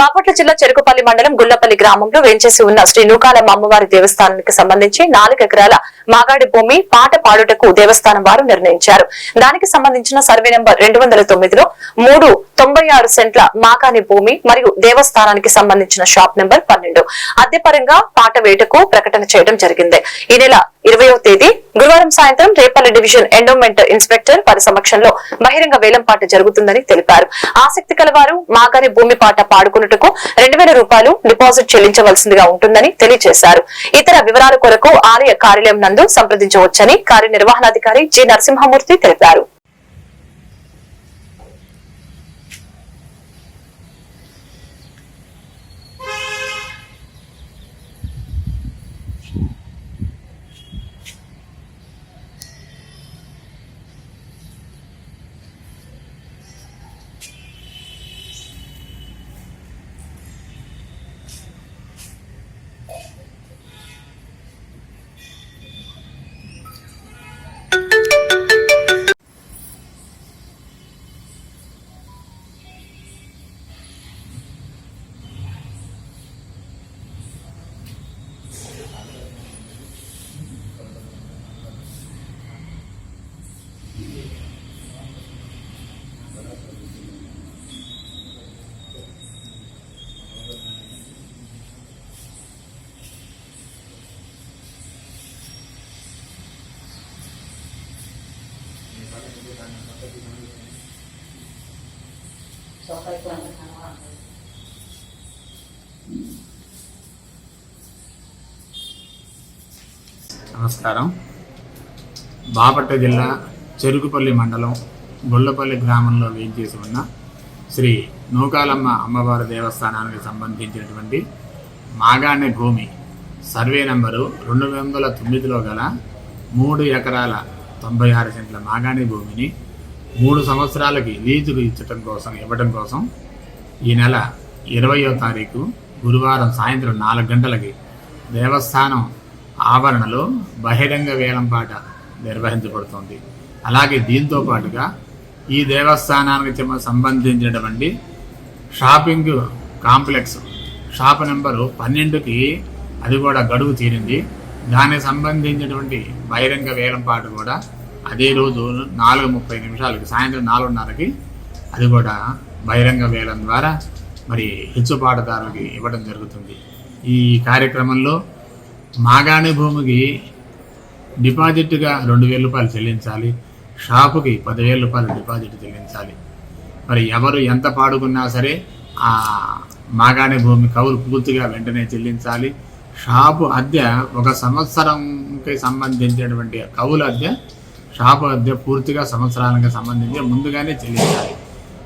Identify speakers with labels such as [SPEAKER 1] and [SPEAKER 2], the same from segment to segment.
[SPEAKER 1] బాపట్ల జిల్లా చెరుకుపల్లి మండలం గుల్లపల్లి గ్రామంలో వేంచేసి ఉన్న శ్రీ నూకాలం అమ్మవారి దేవస్థానానికి సంబంధించి నాలుగు ఎకరాల మాగాడి భూమి పాట పాడుటకు దేవస్థానం వారు నిర్ణయించారు. దానికి సంబంధించిన సర్వే నెంబర్ రెండు వందల తొమ్మిదిలో మూడు తొంభై ఆరు సెంట్ల మాగాని భూమి మరియు దేవస్థానానికి సంబంధించిన షాప్ నెంబర్ పన్నెండు. అద్దెపరంగా పాట వేటకు ప్రకటన చేయడం జరిగింది. ఈ నెల ఇరవయో తేదీ గురువారం సాయంత్రం రేపల్లి డివిజన్ ఎండోమెంట్ ఇన్స్పెక్టర్ వారి సమక్షంలో బహిరంగ వేలంపాట జరుగుతుందని తెలిపారు. ఆసక్తి కలవారు మాగారి భూమి పాట పాడుకున్నట్టుకు రెండు వేల రూపాయలు డిపాజిట్ చెల్లించవలసిందిగా ఉంటుందని తెలియజేశారు. ఇతర వివరాల కొరకు ఆలయ కార్యాలయం నందు సంప్రదించవచ్చని కార్యనిర్వహణాధికారి జి నరసింహమూర్తి తెలిపారు.
[SPEAKER 2] నమస్కారం. బాపట్ల జిల్లా చెరుకుపల్లి మండలం గొల్లపల్లి గ్రామంలో వేయించేసి ఉన్న శ్రీ నూకాలమ్మ అమ్మవారి దేవస్థానానికి సంబంధించినటువంటి మాగాణి భూమి సర్వే నంబరు రెండు వందల తొమ్మిదిలో గల మూడు ఎకరాల తొంభై ఆరు సెంట్ల మాగాణి భూమిని మూడు సంవత్సరాలకి లీజుకు ఇచ్చటం కోసం ఇవ్వటం కోసం ఈ నెల ఇరవయో తారీఖు గురువారం సాయంత్రం నాలుగు గంటలకి దేవస్థానం ఆవరణలో బహిరంగ వేలంపాట నిర్వహించబడుతుంది. అలాగే దీంతో పాటుగా ఈ దేవస్థానానికి సంబంధించినటువంటి షాపింగ్ కాంప్లెక్స్ షాప్ నెంబరు పన్నెండుకి అది కూడా గడువు తీరింది. దానికి సంబంధించినటువంటి బహిరంగ వేలంపాట కూడా అదే రోజు నాలుగు ముప్పై నిమిషాలకి సాయంత్రం నాలుగున్నరకి అది కూడా బహిరంగ వేలం ద్వారా మరి హెచ్చుపాటుదారులకి ఇవ్వడం జరుగుతుంది. ఈ కార్యక్రమంలో మాగాణి భూమికి డిపాజిట్గా రెండు వేల రూపాయలు చెల్లించాలి షాపుకి పదివేల రూపాయలు డిపాజిట్ చెల్లించాలి. మరి ఎవరు ఎంత పాడుకున్నా సరే ఆ మాగాణి భూమి కవులు పూర్తిగా వెంటనే చెల్లించాలి. షాపు అద్దె ఒక సంవత్సరంకి సంబంధించినటువంటి కవుల అద్దె షాపు అద్దె పూర్తిగా సంవత్సరాలకు సంబంధించి ముందుగానే చెల్లించాలి.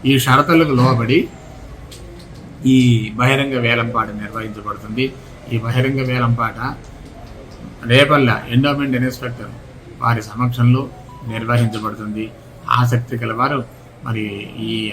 [SPEAKER 2] ఈ షరతులకు లోబడి ఈ బహిరంగ వేలంపాట నిర్వహించబడుతుంది. ఈ బహిరంగ వేలంపాట రేపల్ల ఎండోమెంట్ ఇన్స్పెక్టర్ వారి సమక్షంలో నిర్వహించబడుతుంది. ఆసక్తి గల వారు మరి ఈ